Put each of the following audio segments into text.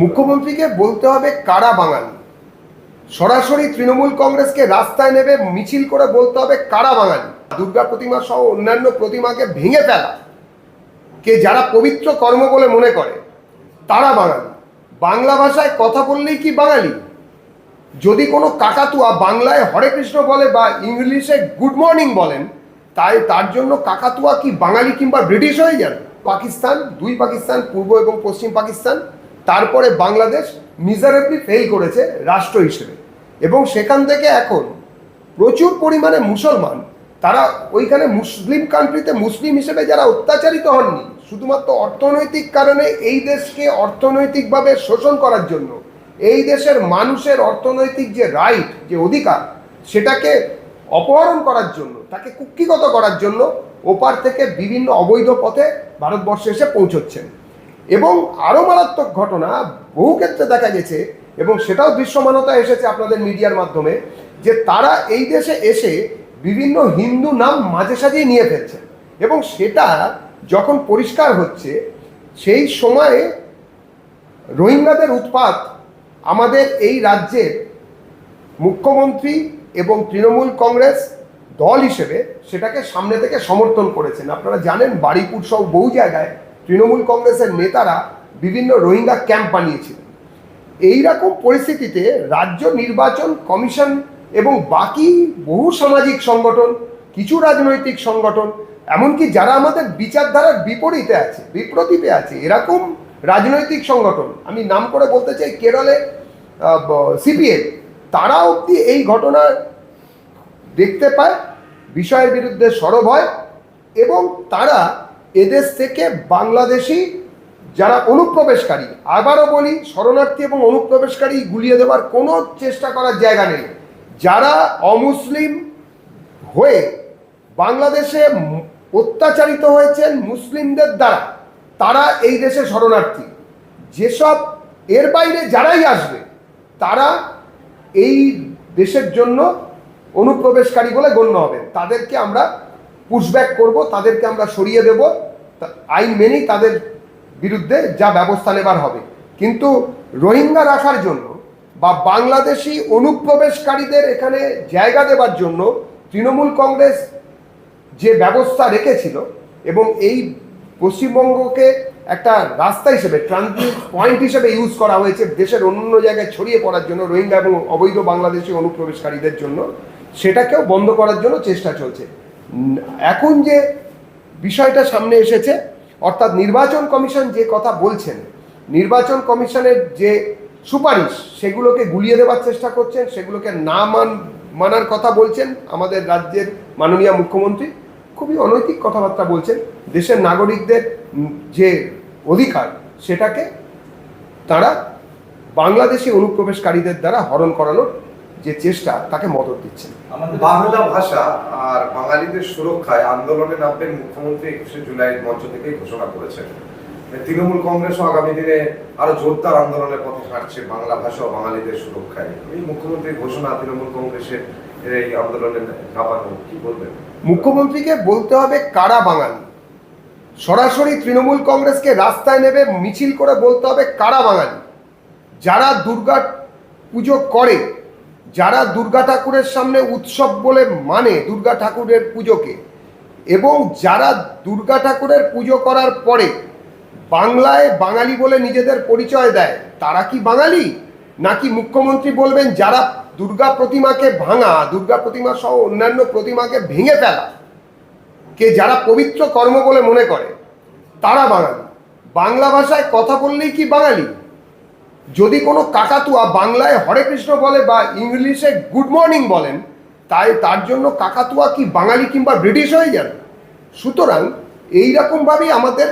মুখ্যমন্ত্রীকে বলতে হবে কারা বাঙালি? সরাসরি তৃণমূল কংগ্রেসকে রাস্তায় নেবে, মিছিল করে বলতে হবে কারা বাঙালি? দুর্গা প্রতিমা সহ অন্যান্য প্রতিমাকে ভেঙে ফেলা। কে যারা পবিত্র কর্ম বলে মনে করে, তারা বাঙালি। বাংলা ভাষায় কথা বললেই কি বাঙালি? যদি কোনো কাকাতুয়া বাংলায় হরে কৃষ্ণ বলে বা ইংলিশে গুড মর্নিং বলেন, তাই তার জন্য কাকাতুয়া কি বাঙালি কিংবা ব্রিটিশ হয়ে যান পাকিস্তান, দুই পাকিস্তান, পূর্ব এবং পশ্চিম পাকিস্তান তারপরে বাংলাদেশ মিজারেবলি ফেল করেছে রাষ্ট্র হিসেবে। এবং সেখান থেকে এখন প্রচুর পরিমাণে মুসলমান, তারা ওইখানে মুসলিম কান্ট্রিতে মুসলিম হিসেবে যারা অত্যাচারিত হননি, শুধুমাত্র অর্থনৈতিক কারণে এই দেশকে অর্থনৈতিকভাবে শোষণ করার জন্য, এই দেশের মানুষের অর্থনৈতিক যে রাইট যে অধিকার, সেটাকে অপহরণ করার জন্য, তাকে কুক্ষিগত করার জন্য ওপার থেকে বিভিন্ন অবৈধ পথে ভারতবর্ষে এসে পৌঁছচ্ছেন। এবং আরও মারাত্মক ঘটনা বহু ক্ষেত্রে দেখা গেছে এবং সেটাও দৃশ্যমানতা এসেছে আপনাদের মিডিয়ার মাধ্যমে যে তারা এই দেশে এসে বিভিন্ন হিন্দু নাম মাঝে সাঝেই নিয়ে ফেলছে। এবং সেটা যখন পরিষ্কার হচ্ছে, সেই সময়ে রোহিঙ্গাদের উৎপাত আমাদের এই রাজ্যের মুখ্যমন্ত্রী এবং তৃণমূল কংগ্রেস দল হিসেবে সেটাকে সামনে থেকে সমর্থন করেছেন। আপনারা জানেন বাড়িপুর সহ বহু জায়গায় তৃণমূল কংগ্রেসের নেতারা বিভিন্ন রোহিঙ্গা ক্যাম্প বানিয়েছিলেন। এই রকম পরিস্থিতিতে রাজ্য নির্বাচন কমিশন এবং বাকি বহু সামাজিক সংগঠন, কিছু রাজনৈতিক সংগঠন, এমনকি যারা আমাদের বিচারধারার বিপরীতে আছে, বিপ্রতীতে আছে, এরকম রাজনৈতিক সংগঠন, আমি নাম করে বলতে চাই কেরলে সিপিএম, তারা অবধি এই ঘটনা দেখতে পায়, বিষয়ের বিরুদ্ধে সরব হয় এবং তারা এদেশ থেকে বাংলাদেশি যারা অনুপ্রবেশকারী, আবারও বলি শরণার্থী এবং অনুপ্রবেশকারী গুলিয়ে দেওয়ার কোনো চেষ্টা করার জায়গা নেই। যারা অমুসলিম হয়ে বাংলাদেশে অত্যাচারিত হয়েছেন মুসলিমদের দ্বারা, তারা এই দেশে শরণার্থী। যেসব এর বাইরে যারাই আসবে, তারা এই দেশের জন্য অনুপ্রবেশকারী বলে গণ্য হবে। তাদেরকে আমরা পুশব্যাক করব, তাদেরকে আমরা সরিয়ে দেব। আইন মেনেই তাদের বিরুদ্ধে যা ব্যবস্থা নেবার হবে। কিন্তু রোহিঙ্গা রাখার জন্য বা বাংলাদেশি অনুপ্রবেশকারীদের এখানে জায়গা দেবার জন্য তৃণমূল কংগ্রেস যে ব্যবস্থা রেখেছিল এবং এই পশ্চিমবঙ্গকে একটা রাস্তা হিসেবে ট্রানজিট পয়েন্ট হিসেবে ইউজ করা হয়েছে দেশের অন্য জায়গায় ছড়িয়ে পড়ার জন্য রোহিঙ্গা এবং অবৈধ বাংলাদেশি অনুপ্রবেশকারীদের জন্য, সেটাকেও বন্ধ করার জন্য চেষ্টা চলছে। এখন যে বিষয়টা সামনে এসেছে। অর্থাৎ নির্বাচন কমিশন যে কথা বলছেন, নির্বাচন কমিশনের যে সুপারিশ, সেগুলোকে গুলিয়ে দেওয়ার চেষ্টা করছেন, সেগুলোকে না মান, মানার কথা বলছেন আমাদের রাজ্যের মাননীয় মুখ্যমন্ত্রী। খুবই অনৈতিক কথাবার্তা বলছেন। দেশের নাগরিকদের যে অধিকার, সেটাকে তারা বাংলাদেশি অনুপ্রবেশকারীদের দ্বারা হরণ করানোর যে চেষ্টা তাকে মদত দিচ্ছেন। বাংলা ভাষা আর বাঙালিদের সুরক্ষায় আন্দোলনে নামবেন মুখ্যমন্ত্রী একুশে জুলাই মঞ্চ থেকেই ঘোষণা করেছেন। তৃণমূল কংগ্রেসও আগামী দিনে আরও জোরদার আন্দোলনের পথে হাঁটছে বাংলা ভাষা ও বাঙালিদের সুরক্ষায়। এই মুখ্যমন্ত্রীর ঘোষণা তৃণমূল কংগ্রেসের এই আন্দোলনে নামানো কি বলবেন? মুখ্যমন্ত্রীকে বলতে হবে কারা বাঙালি? সরাসরি তৃণমূল কংগ্রেসকে রাস্তায় নেবে মিছিল করে বলতে হবে কারা বাঙালি? যারা দুর্গা পুজো করে যারা দুর্গা ঠাকুরের সামনে উৎসব বলে মানে দুর্গা ঠাকুরের পুজোকে, এবং যারা দুর্গা ঠাকুরের পুজো করার পরে বাংলায় বাঙালি বলে নিজেদের পরিচয় দেয়, তারা কি বাঙালি? নাকি মুখ্যমন্ত্রী বলবেন যারা দুর্গা প্রতিমাকে ভাঙা, দুর্গা প্রতিমা সহ অন্যান্য প্রতিমাকে ভেঙে ফেলা, কে যারা পবিত্র কর্ম বলে মনে করে, তারা বাঙালি। বাংলা ভাষায় কথা বললেই কি বাঙালি? যদি কোনো কাকাতুয়া বাংলায় হরে কৃষ্ণ বলে বা ইংলিশে গুড মর্নিং বলেন, তাই তার জন্য কাকাতুয়া কি বাঙালি কিংবা ব্রিটিশ হয়ে যান সুতরাং এই রকমভাবেই আমাদের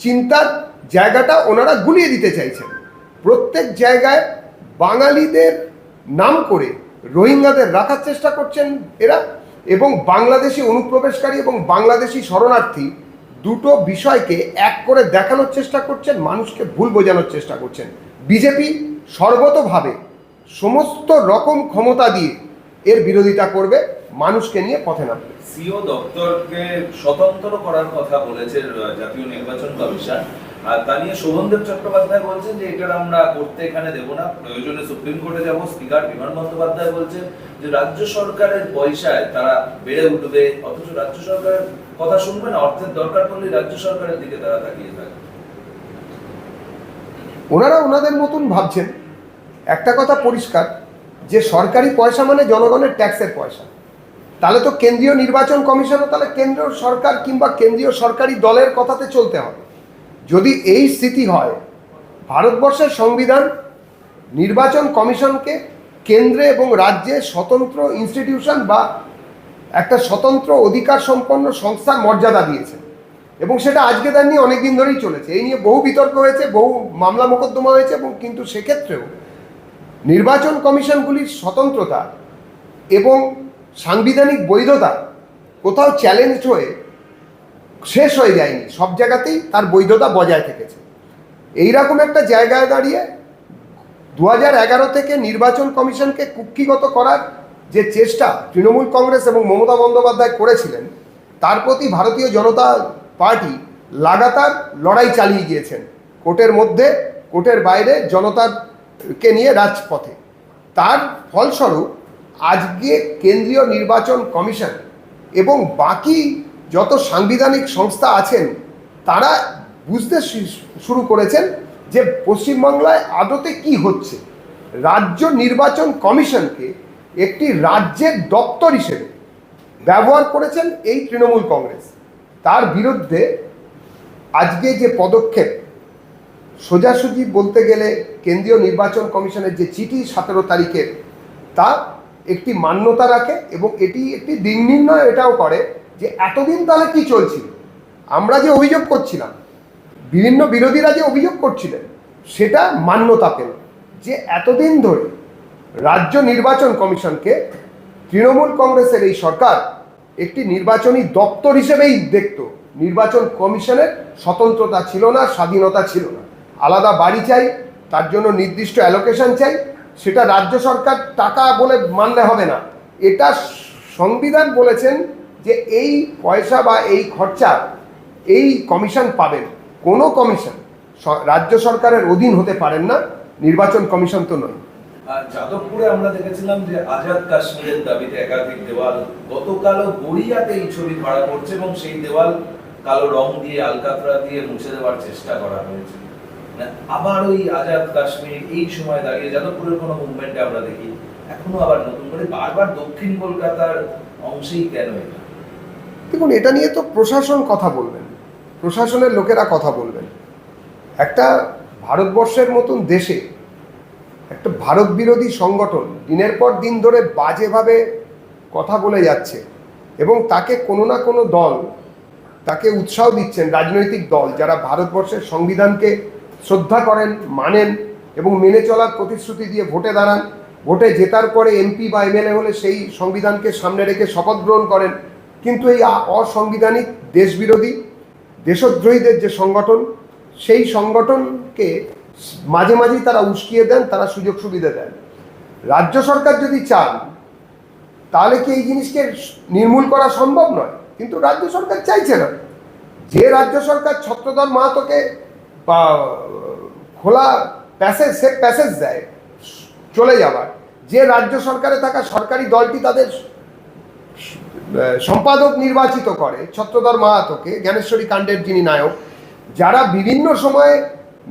চিন্তার জায়গাটা ওনারা গুলিয়ে দিতে চাইছেন। প্রত্যেক জায়গায় বাঙালিদের নাম করে রোহিঙ্গাদের রাখার চেষ্টা করছেন এরা এবং বাংলাদেশি অনুপ্রবেশকারী এবং বাংলাদেশি শরণার্থী দুটো বিষয়কে এক করে দেখানোর চেষ্টা করছেন, মানুষকে ভুল বোঝানোর চেষ্টা করছেন। বিজেপি সর্বতভাবে সমস্ত রকম ক্ষমতা দিয়ে এর বিরোধিতা করবে, মানুষকে নিয়ে পথে নামবে। সিও দপ্তরকে স্বতন্ত্র করার কথা বলেছে জাতীয় নির্বাচন কমিশন। আর তা নিয়ে শোভনদেব চট্টোপাধ্যায় বলছেন যে এটা আমরা করতে এখানে দেবো না। প্রয়োজনে সুপ্রিম কোর্টে যাব। স্পিকার বিমান বন্দ্যোপাধ্যায় বলছেন যে, রাজ্য সরকারের পয়সায় তারা বেড়ে উঠবে, অথচ রাজ্য সরকারের কথা শুনবে না। অর্থের দরকার পড়লে রাজ্য সরকারের দিকে তারা তাকিয়ে থাকবে। ওনারা ওনাদের মতন ভাবছেন। একটা কথা পরিষ্কার, যে সরকারি পয়সা মানে জনগণের ট্যাক্সের পয়সা। তাহলে তো কেন্দ্রীয় নির্বাচন কমিশনও তাহলে কেন্দ্র সরকার কিংবা কেন্দ্রীয় সরকারি দলের কথাতে চলতে হবে। যদি এই স্থিতি হয়, ভারতবর্ষের সংবিধান নির্বাচন কমিশনকে কেন্দ্রে এবং রাজ্যে স্বতন্ত্র ইনস্টিটিউশন বা একটা স্বতন্ত্র অধিকার সম্পন্ন সংস্থার মর্যাদা দিয়েছে। এবং সেটা আজকে তার নিয়ে অনেকদিন ধরেই চলেছে। এই নিয়ে বহু বিতর্ক হয়েছে, বহু মামলা মোকদ্দমা হয়েছে এবং কিন্তু সেক্ষেত্রেও নির্বাচন কমিশনগুলির স্বতন্ত্রতা এবং সাংবিধানিক বৈধতা কোথাও চ্যালেঞ্জ হয়ে শেষ হয়ে যায়নি। সব জায়গাতেই তার বৈধতা বজায় থেকেছে। এইরকম একটা জায়গায় দাঁড়িয়ে দু থেকে নির্বাচন কমিশনকে কুক্ষিগত করার যে চেষ্টা তৃণমূল কংগ্রেস এবং মমতা বন্দ্যোপাধ্যায় করেছিলেন, তার প্রতি ভারতীয় জনতা পার্টি লাগাতার লড়াই চালিয়ে গিয়েছেন। কোর্টের মধ্যে, কোর্টের বাইরে জনতাকে নিয়ে রাজপথে। তার ফলস্বরূপ আজকে কেন্দ্রীয় নির্বাচন কমিশন এবং বাকি যত সাংবিধানিক সংস্থা আছেন, তারা বুঝতে শুরু করেছেন যে পশ্চিমবাংলায় আদতে কি হচ্ছে। রাজ্য নির্বাচন কমিশনকে একটি রাজ্যের দপ্তর হিসেবে ব্যবহার করেছেন এই তৃণমূল কংগ্রেস। তার বিরুদ্ধে আজকে যে পদক্ষেপ, সোজাসুজি বলতে গেলে কেন্দ্রীয় নির্বাচন কমিশনের যে চিঠি সতেরো তারিখের তা একটি মান্যতা রাখে এবং এটি একটি দিন নির্ণয় এটাও করে যে এতদিন তাহলে কি চলছিল? আমরা যে অভিযোগ করছিলাম, বিভিন্ন বিরোধীরা যে অভিযোগ করছিলেন, সেটা মান্যতা পেল। যে এতদিন ধরে রাজ্য নির্বাচন কমিশনকে তৃণমূল কংগ্রেসের এই সরকার একটি নির্বাচনী দপ্তর হিসেবেই দেখত। নির্বাচন কমিশনের স্বতন্ত্রতা ছিল না, স্বাধীনতা ছিল না। আলাদা বাড়ি চাই, তার জন্য নির্দিষ্ট অ্যালোকেশন চাই, সেটা রাজ্য সরকার টাকা বলে মানলে হবে না। এটা সংবিধান বলেছেন যে এই পয়সা বা এই খরচা এই কমিশন পাবেন। কোনো কমিশন রাজ্য সরকারের অধীন হতে পারেন না। নির্বাচন কমিশন তো নয়। যাদবপুরে আমরা দেখেছিলাম যে আজাদ কাশ্মীরের দাবিতে একাধিক দেওয়াল গতকালও গড়িয়াতে এই ছবি ধরা পড়ছে এবং সেই দেওয়াল কালো রং দিয়ে, আলকাতরা দিয়ে মুছে দেওয়ার চেষ্টা করা হয়েছে। মানে আবার ওই আজাদ কাশ্মীর এই সময় দাঁড়িয়ে যাদবপুরের কোনো মুভমেন্টে আমরা দেখি। এখনও আবার নতুন করে বারবার দক্ষিণ কলকাতার অংশেই কেন এটা? দেখুন, এটা নিয়ে তো প্রশাসন কথা বলবেন। প্রশাসনের লোকেরা কথা বলবেন। একটা ভারতবর্ষের মতন দেশে একটা ভারত বিরোধী সংগঠন দিনের পর দিন ধরে বাজেভাবে কথা বলে যাচ্ছে এবং তাকে কোনো না কোনো দল তাকে উৎসাহ দিচ্ছেন রাজনৈতিক দল যারা ভারতবর্ষের সংবিধানকে শ্রদ্ধা করেন, মানেন এবং মেনে চলার প্রতিশ্রুতি দিয়ে ভোটে দাঁড়ান। ভোটে জেতার পরে এমপি বা এমএলএ হলে সেই সংবিধানকে সামনে রেখে শপথ গ্রহণ করেন। কিন্তু এই অসাংবিধানিক, দেশবিরোধী, দেশদ্রোহীদের যে সংগঠন, সেই সংগঠনকে মাঝে মাঝেই তারা উস্কিয়ে দেন, তারা সুযোগ সুবিধা দেন। রাজ্য সরকার যদি চান, তাহলে কি এই জিনিসকে নির্মূল করা সম্ভব নয়? কিন্তু রাজ্য সরকার চাইছে না। যে রাজ্য সরকার ছত্রধর মাহাতোকে খোলা প্যাসেজ সে প্যাসেজ দেয়, চলে যাবার যে রাজ্য সরকারে থাকা সরকারি দলটি তাদের সম্পাদক নির্বাচিত করে, ছত্রধর মাহাতোকে, জ্ঞানেশ্বরী কাণ্ডের যিনি নায়ক, যারা বিভিন্ন সময়ে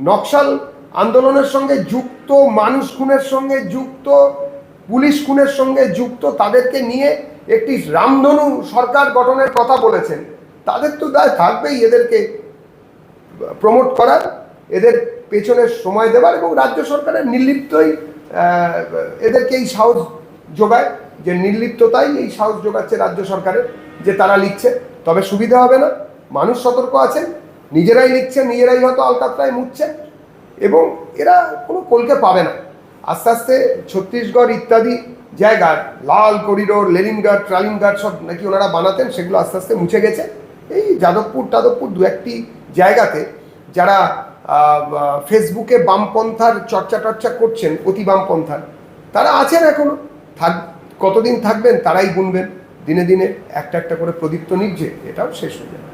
নকশাল আন্দোলনের সঙ্গে যুক্ত, মানুষ খুনের সঙ্গে যুক্ত, পুলিশ খুনের সঙ্গে যুক্ত, তাদেরকে নিয়ে একটি রামধনু সরকার গঠনের কথা বলেছেন। তাদের তো দায় থাকবেই এদেরকে প্রমোট করার, এদের পেছনে সময় দেওয়ার এবং রাজ্য সরকারের নির্লিপ্তই এদেরকে এই সাহস যোগায়, যে নির্লিপ্ততাই এই সাহস যোগাচ্ছে রাজ্য সরকারের, যে তারা লিখছে। তবে সুবিধা হবে না। মানুষ সতর্ক আছেন, নিজেরাই লিখছে নিজেরাই হয়তো আলকাতরায় মুছছে এবং এরা কোনো কলকে পাবে না। আস্তে আস্তে ছত্তিশগড় ইত্যাদি জায়গার লাল করিডোর লেনিনঘাট ট্রালিনঘাট সব নাকি ওনারা বানাতেন, সেগুলো আস্তে আস্তে মুছে গেছে। এই যাদবপুর টাদবপুর দু একটি জায়গাতে যারা ফেসবুকে বামপন্থার চর্চা টর্চা করছেন, অতি বামপন্থার, তারা আছেন এখনও। থাক, কতদিন থাকবেন তারাই গুনবেন। দিনে দিনে একটা একটা করে প্রদীপ্ত নিভছে, এটাও শেষ হয়ে যাবে।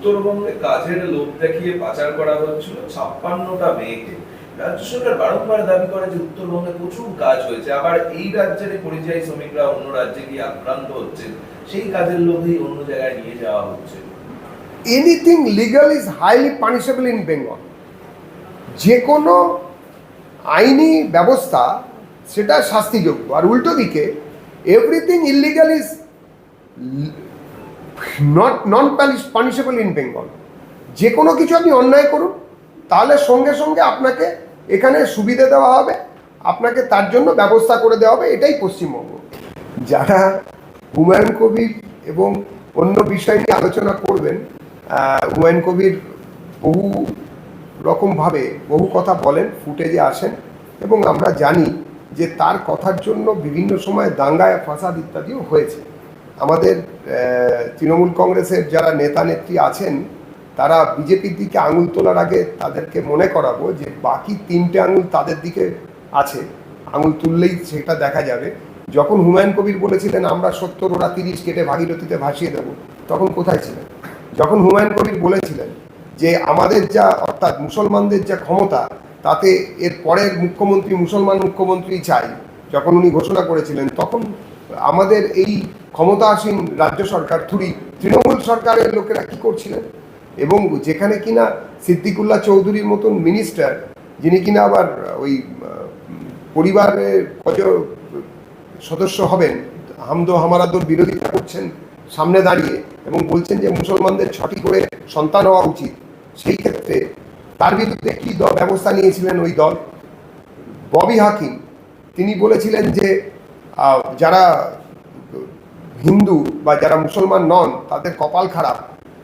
উত্তরবঙ্গে কাজের লোক দেখিয়ে পাচার করা হচ্ছিল ছাপ্পান্নটা মেয়েকে। রাজ্য সরকার বারংবার দাবি করে যে উত্তরবঙ্গে প্রচুর কাজ হয়েছে। আবার এই রাজ্যের পরিযায়ী শ্রমিকরা অন্য রাজ্যে গিয়ে আক্রান্ত হচ্ছে। সেই কাজের লোভেই অন্য জায়গায় নিয়ে যাওয়া হচ্ছে। Anything legal is highly punishable in Bengal যে কোনো আইনি ব্যবস্থা সেটা শাস্তিযোগ্য। আর উল্টো দিকে everything illegal is not non punishable in Bengal যে কোনো কিছু আপনি অন্যায় করুন, তাহলে সঙ্গে সঙ্গে আপনাকে এখানে সুবিধে দেওয়া হবে, আপনাকে তার জন্য ব্যবস্থা করে দেওয়া হবে, এটাই পশ্চিমবঙ্গ। যারা হুমায়ুন কবির এবং অন্য বিষয় নিয়ে আলোচনা করবেন হুমায়ুন কবির বহু রকমভাবে বহু কথা বলেন, ফুটেজে আসেন, এবং আমরা জানি যে তার কথার জন্য বিভিন্ন সময় দাঙ্গায়, ফাসাদ ইত্যাদিও হয়েছে। আমাদের তৃণমূল কংগ্রেসের যারা নেতা নেত্রী আছেন, তারা বিজেপির দিকে আঙুল তোলার আগে তাদেরকে মনে করাবো যে বাকি তিনটে আঙুল তাদের দিকে আছে। আঙুল তুললেই সেটা দেখা যাবে। যখন হুমায়ুন কবির বলেছিলেন, আমরা সত্তর, ওরা তিরিশ, কেটে ভাগীরথীতে ভাসিয়ে দেব তখন কোথায় ছিলেন? যখন হুমায়ুন কবির বলেছিলেন যে আমাদের যা, অর্থাৎ মুসলমানদের যা ক্ষমতা, তাতে এর পরের মুখ্যমন্ত্রী মুসলমান মুখ্যমন্ত্রী চাই, যখন উনি ঘোষণা করেছিলেন, তখন আমাদের এই ক্ষমতাসীন রাজ্য সরকার থুরি, তৃণমূল সরকারের লোকেরা কি করছিলেন? এবং যেখানে কিনা সিদ্দিকুল্লাহ চৌধুরীর মতন মিনিস্টার যিনি কিনা আবার ওই পরিবারের সদস্য হবেন, হামদো হামারাদোর বিরোধিতা করছেন সামনে দাঁড়িয়ে এবং বলছেন যে মুসলমানদের ছটি করে সন্তান হওয়া উচিত, সেই ক্ষেত্রে তার বিরুদ্ধে কী ব্যবস্থা নিয়েছিলেন ওই দল? ববি হাকিম, তিনি বলেছিলেন যে যারা হিন্দু বা যারা মুসলমান নন, তাদের কপাল খারাপ,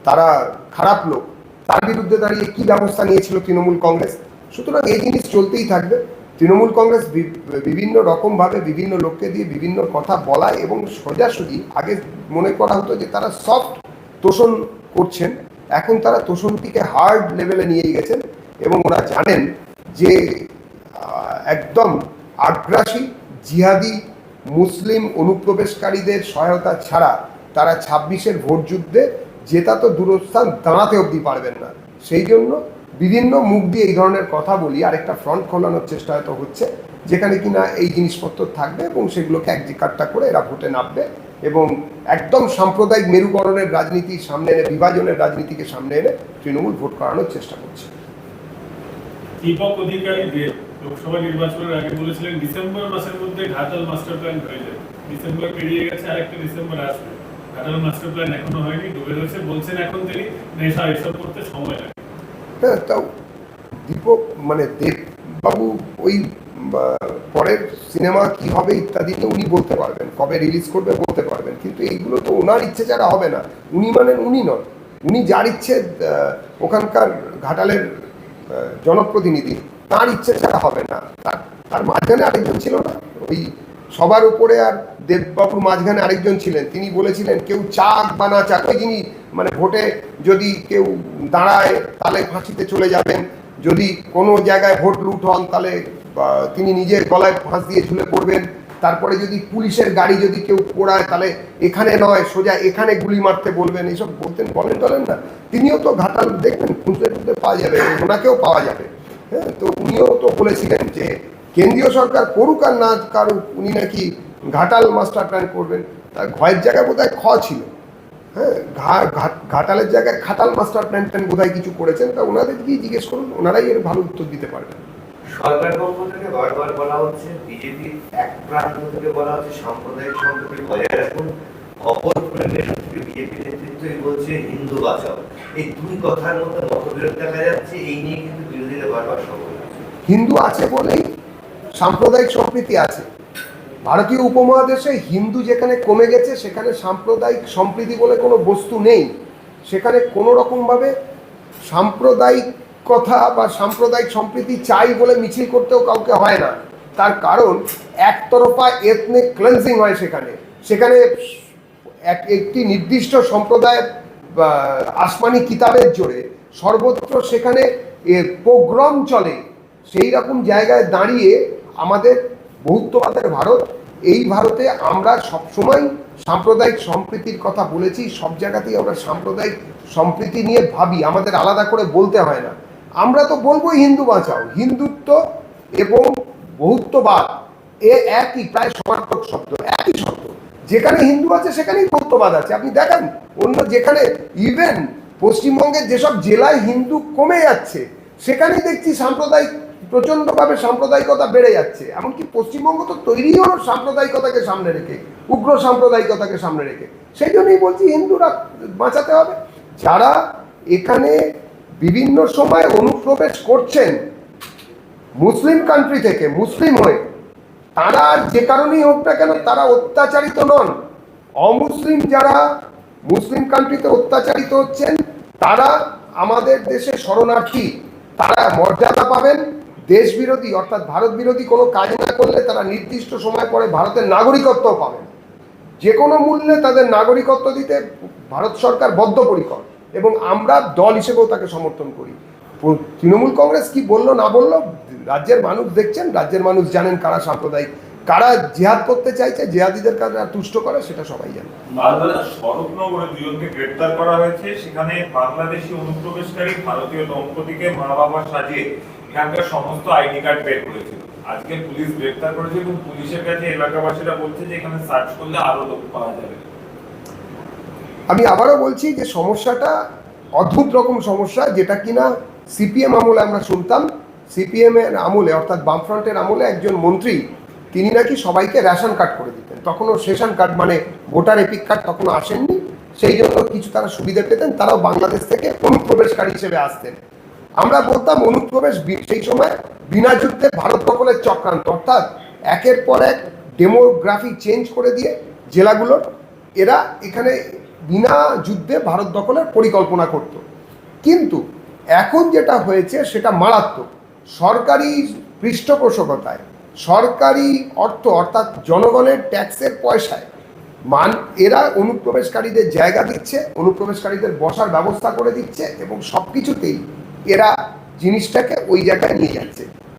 তারা খারাপ লোক, তার বিরুদ্ধে দাঁড়িয়ে কি ব্যবস্থা নিয়েছিল তৃণমূল কংগ্রেস? সুতরাং এই জিনিস চলতেই থাকবে। তৃণমূল কংগ্রেস বিভিন্ন রকমভাবে বিভিন্ন লোককে দিয়ে বিভিন্ন কথা বলায় এবং সোজাসুজি আগে মনে করা হতো যে তারা সফট তোষণ করছেন। এখন তারা তোষণটিকে হার্ড লেভেলে নিয়ে গেছেন এবং ওরা জানেন যে একদম আগ্রাসী জিহাদি মুসলিম অনুপ্রবেশকারীদের সহায়তা ছাড়া তারা ছাব্বিশের ভোট যুদ্ধে জেতা তো দূরস্থান দাঁড়াতে অবধি পারবেন না। সেই জন্য বিভিন্ন মুখ দিয়ে এই ধরনের কথা বলি, আরেকটা ফ্রন্ট খোলানোর চেষ্টা হয়তো হচ্ছে, যেখানে কিনা এই জিনিসপত্র থাকবে এবং সেগুলোকে এক জিকারটা করে এরা ভোটে নামবে এবং একদম সাম্প্রদায়িক মেরুকরণের রাজনীতি সামনে এনে, বিভাজনের রাজনীতিকে সামনে এনে তৃণমূল ভোট করানোর চেষ্টা করছে। দীপক অধিকারী লোকসভা নির্বাচনের আগে বলেছিলেন, ডিসেম্বর মাসের মধ্যে ঘাটাল মাস্টার প্ল্যান হয়ে যাবে। ডিসেম্বর পেরিয়ে গেছে, আরেকটা ডিসেম্বর আসবে। ঘাটাল মাস্টার প্ল্যান এখনও হয়নি, ডুবে রয়েছে। বলছেন এখন তিনি নেশা এসব করতে সময় লাগে। হ্যাঁ তাও দীপক মানে দেববাবু ওই পরের সিনেমা কি হবে ইত্যাদি উনি বলতে পারবেন, কবে রিলিজ করবে বলতে পারবেন। কিন্তু এইগুলো তো ওনার ইচ্ছে ছাড়া হবে না। উনি মানেন উনি নন। উনি যার ইচ্ছে ওখানকার ঘাটালের জনপ্রতিনিধি। তার ইচ্ছে ছাড়া হবে না। তার তার মাঝখানে আরেকজন ছিল না। ওই সবার উপরে আর দেববাবুর মাঝখানে আরেকজন ছিলেন। তিনি বলেছিলেন, কেউ চাক বা না চাক, ওই যিনি মানে ভোটে যদি কেউ দাঁড়ায়, তাহলে ফাঁসিতে চলে যাবেন। যদি কোনো জায়গায় ভোট লুট হন, তাহলে তিনি নিজের গলায় ফাঁস দিয়ে ঝুলে পড়বেন। তারপরে যদি পুলিশের গাড়ি যদি কেউ পোড়ায়, তাহলে এখানে নয়, সোজা এখানে গুলি মারতে বলবেন। এইসব বলতেন, বলেন টলেন না। তিনিও তো ঘাটাল, দেখবেন খুঁজতে খুঁজতে পাওয়া যাবে, ওনাকেও পাওয়া যাবে। হ্যাঁ তো উনিও তো বলেছিলেন যে কেন্দ্রীয় সরকার করুক আর না কারুক, উনি নাকি ঘাটাল মাস্টার প্ল্যান করবেন। তার ঘয়ের জায়গায় বোধহয় খ ছিল। হ্যাঁ ঘাটালের জায়গায় খাটাল মাস্টার প্ল্যান ট্যান বোধহয় কিছু করেছেন, তা ওনাদের গিয়ে জিজ্ঞেস করুন, ওনারাই এর ভালো উত্তর দিতে পারবেন। সরকার পক্ষ থেকে বারবার বলা হচ্ছে, বিজেপির এক প্রান্ত থেকে বলা হচ্ছে, সাম্প্রদায়িক বজায় রাখুন। অপর প্রান্তের থেকে বিজেপি নেতৃত্বই বলছে, হিন্দু বাঁচাও। এই দুই কথার মধ্যে মতবিরোধ দেখা যাচ্ছে, এই নিয়ে কিন্তু হিন্দু আছে বলেই সাম্প্রদায়িক সম্প্রীতি আছে। ভারতীয় উপমহাদেশে হিন্দু যেখানে কমে গেছে, সেখানে সাম্প্রদায়িক সম্প্রীতি বলে কোনো বস্তু নেই। সেখানে কোনো রকমভাবে সাম্প্রদায়িক কথা বা সাম্প্রদায়িক সম্প্রীতি চাই বলে মিছিল করতেও কাউকে হয় না। তার কারণ, একতরফা এথনিক ক্লেন্সিং হয় সেখানে। সেখানে এক, একটি নির্দিষ্ট সম্প্রদায়ের আসমানি কিতাবের জোরে সর্বত্র সেখানে পোগ্রম চলে, সেই রকম জায়গায় দাঁড়িয়ে আমাদের বহুত্ববাদের ভারত, এই ভারতে আমরা সবসময় সাম্প্রদায়িক সম্প্রীতির কথা বলেছি, সব জায়গাতেই আমরা সাম্প্রদায়িক সম্প্রীতি নিয়ে ভাবি, আমাদের আলাদা করে বলতে হয় না। আমরা তো বলব হিন্দু বাঁচাও, হিন্দুত্ব এবং বহুত্ববাদ এ একই, প্রায় সমার্থক শব্দ, একই শব্দ। যেখানে হিন্দু আছে, সেখানেই বহুত্ববাদ আছে। আপনি দেখেন, অন্য যেখানে ইভেন পশ্চিমবঙ্গের যেসব জেলায় হিন্দু কমে যাচ্ছে সেখানেই দেখছি সাম্প্রদায়িক, প্রচণ্ডভাবে সাম্প্রদায়িকতা বেড়ে যাচ্ছে। এমনকি পশ্চিমবঙ্গ তো তৈরি হলো সাম্প্রদায়িকতাকে সামনে রেখে, উগ্র সাম্প্রদায়িকতাকে সামনে রেখে। সেই জন্যই বলছি হিন্দুরা বাঁচাতে হবে। যারা এখানে বিভিন্ন সময় অনুপ্রবেশ করছেন, মুসলিম কান্ট্রি থেকে, মুসলিম হয়ে, তারা যে কারণেই হোক না কেন, তারা অত্যাচারিত নন। অমুসলিম যারা মুসলিম কান্ট্রিতে অত্যাচারিত হচ্ছেন, তারা আমাদের দেশে শরণার্থী। তারা মর্যাদা পাবেন। দেশ বিরোধী অর্থাৎ ভারত বিরোধী কোনো কাজ না করলে তারা নির্দিষ্ট সময় পরে ভারতের নাগরিকত্ব পাবেন। যে কোনো মূল্যে তাদের নাগরিকত্ব দিতে ভারত সরকার বদ্ধপরিকর এবং আমরা দল হিসেবেও তাকে সমর্থন করি। তৃণমূল কংগ্রেস কি বলল না বলল? রাজ্যের মানুষ দেখছেন, রাজ্যের মানুষ জানেন কারা সাম্প্রদায়িক কারা জেহাদ করতে চাইছে জেহাদিদের কারা তুষ্ট করে সেটা সবাই জানে। শরৎনগরে দুজনকে গ্রেপ্তার করা হয়েছে। সেখানে বাংলাদেশি অনুপ্রবেশকারী ভারতীয় দম্পতিকে মা বাবা সাজিয়ে এখানকার সমস্ত আইডি কার্ড বের করেছিল। আজকে পুলিশ গ্রেপ্তার করেছে এবং পুলিশের কাছে এলাকাবাসীরা বলছে যে এখানে সার্চ করলে আরও লোক পাওয়া যাবে। আমি আবারও বলছি যে সমস্যাটা অদ্ভুত রকম সমস্যা যেটা কিনা সিপিএম আমলে আমরা শুনতাম। সিপিএম এর আমলে অর্থাৎ বামফ্রন্টের আমলে একজন মন্ত্রী তিনি নাকি সবাইকে রেশন কার্ড করে দিতেন। তখনও সেশন কার্ড মানে ভোটার এপিক কার্ড তখনও আসেননি। সেই জন্য কিছু তারা সুবিধা পেতেন, তারাও বাংলাদেশ থেকে অনুপ্রবেশকারী হিসেবে আসতেন। আমরা বলতাম অনুপ্রবেশ সেই সময় বিনা যুদ্ধে ভারত দখলের চক্রান্ত, অর্থাৎ একের পর এক ডেমোগ্রাফি চেঞ্জ করে দিয়ে জেলাগুলোর এরা এখানে বিনা যুদ্ধে ভারত দখলের পরিকল্পনা করত। কিন্তু এখন যেটা হয়েছে সেটা মারাত্মক। সরকারি পৃষ্ঠপোষকতায় সরকারি অর্থ অর্থাৎ জনগণের ট্যাক্সের পয়সায় মান এরা অনুপ্রবেশকারীদের জায়গা দিচ্ছে, অনুপ্রবেশকারীদের বসার ব্যবস্থা করে দিচ্ছে এবং সব কিছুতেই এরা জিনিসটাকে ওই জায়গায় নিয়ে যাচ্ছে।